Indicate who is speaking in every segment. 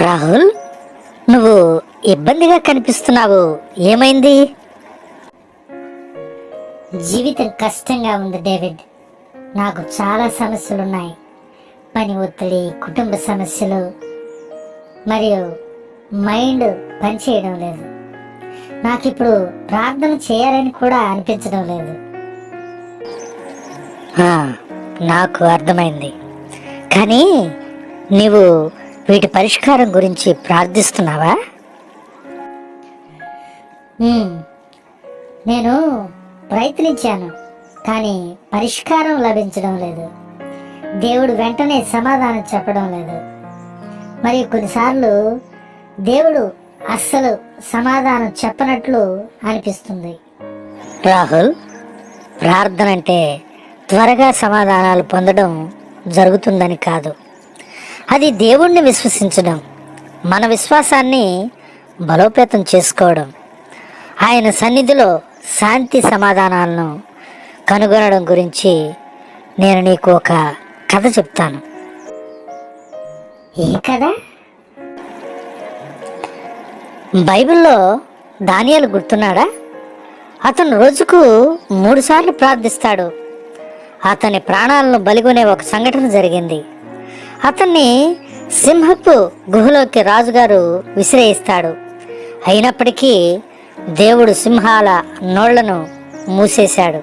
Speaker 1: రాహుల్ నువ్వు ఇబ్బందిగా కనిపిస్తున్నావు. ఏమైంది?
Speaker 2: జీవితం కష్టంగా ఉంది డేవిడ్. నాకు చాలా సమస్యలు ఉన్నాయి పని ఒత్తిడి కుటుంబ సమస్యలు. మరియు మైండ్ పనిచేయడం లేదు. నాకు ఇప్పుడు ప్రార్థన చేయాలని కూడా అనిపించడం లేదు.
Speaker 1: నాకు అర్థమైంది. కానీ నీవు వీటి పరిష్కారం గురించి ప్రార్థిస్తున్నావా.
Speaker 2: నేను ప్రయత్నించాను కానీ పరిష్కారం లభించడం లేదు. దేవుడు వెంటనే సమాధానం చెప్పడం లేదు. మరియు కొన్నిసార్లు దేవుడు అస్సలు సమాధానం చెప్పనట్లు అనిపిస్తుంది.
Speaker 1: రాహుల్ ప్రార్థన అంటే త్వరగా సమాధానాలు పొందడం జరుగుతుందని కాదు. అది దేవుణ్ణి విశ్వసించడం మన విశ్వాసాన్ని బలోపేతం చేసుకోవడం. ఆయన సన్నిధిలో శాంతి సమాధానాలను కనుగొనడం గురించి నేను నీకు ఒక కథ చెప్తాను.
Speaker 2: ఏ కదా
Speaker 1: బైబిల్లో దానియాలు గుర్తున్నాడా? అతను రోజుకు మూడు సార్లు ప్రార్థిస్తాడు. అతని ప్రాణాలను బలిగొనే ఒక సంఘటన జరిగింది. అతన్ని సింహపు గుహలోకి రాజుగారు విసిరేయిస్తాడు. అయినప్పటికీ దేవుడు సింహాల నోళ్ళను మూసేశాడు.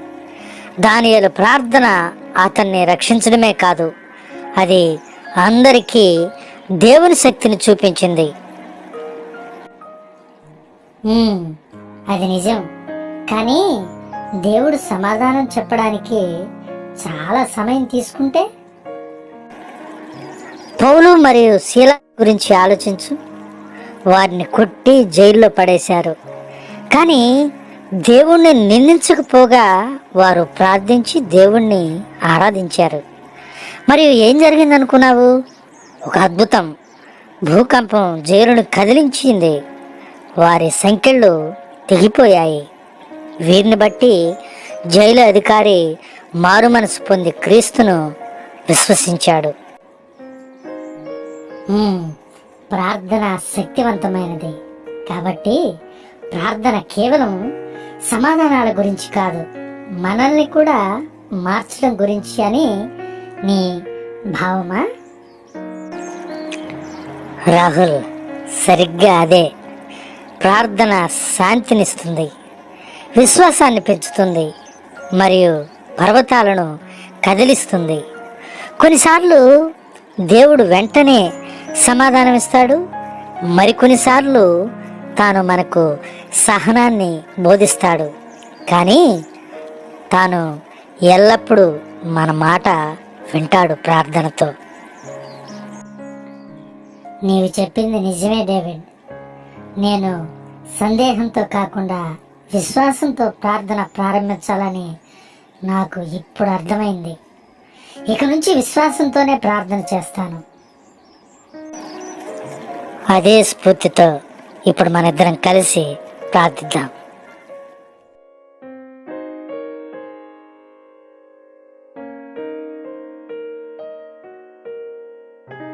Speaker 1: దానియలు ప్రార్థన అతన్ని రక్షించడమే కాదు అది అందరికీ దేవుని శక్తిని చూపించింది.
Speaker 2: అది నిజం. కానీ దేవుడు సమాధానం చెప్పడానికి చాలా సమయం తీసుకుంటే
Speaker 1: పౌలు మరియు శీల గురించి ఆలోచించు. వారిని కొట్టి జైల్లో పడేశారు. కానీ దేవుణ్ణి నిందించకపోగా వారు ప్రార్థించి దేవుణ్ణి ఆరాధించారు. మరియు ఏం జరిగిందనుకున్నావు? ఒక అద్భుతం. భూకంపం జైలును కదిలించింది. వారి సంఖ్యలు తెగిపోయాయి. వీరిని బట్టి జైలు అధికారి మారు మనసు పొంది క్రీస్తును విశ్వసించాడు.
Speaker 2: ప్రార్థన శక్తివంతమైనది. కాబట్టి ప్రార్థన కేవలం సమాధానాల గురించి కాదు మనల్ని కూడా మార్చడం గురించి అని నీ భావమా?
Speaker 1: రాహుల్ సరిగ్గా అదే. ప్రార్థన శాంతినిస్తుంది విశ్వాసాన్ని పెంచుతుంది మరియు పర్వతాలను కదిలిస్తుంది. కొన్నిసార్లు దేవుడు వెంటనే సమాధానమిస్తాడు. మరికొన్నిసార్లు తాను మనకు సహనాన్ని బోధిస్తాడు. కానీ తాను ఎల్లప్పుడూ మన మాట వింటాడు ప్రార్థనతో.
Speaker 2: నీవు చెప్పింది నిజమే డేవిడ్. నేను సందేహంతో కాకుండా విశ్వాసంతో ప్రార్థన ప్రారంభించాలని నాకు ఇప్పుడు అర్థమైంది. ఇక నుంచి విశ్వాసంతోనే ప్రార్థన చేస్తాను.
Speaker 1: అదే స్ఫూర్తితో ఇప్పుడు మన ఇద్దరం కలిసి ప్రార్థిద్దాం.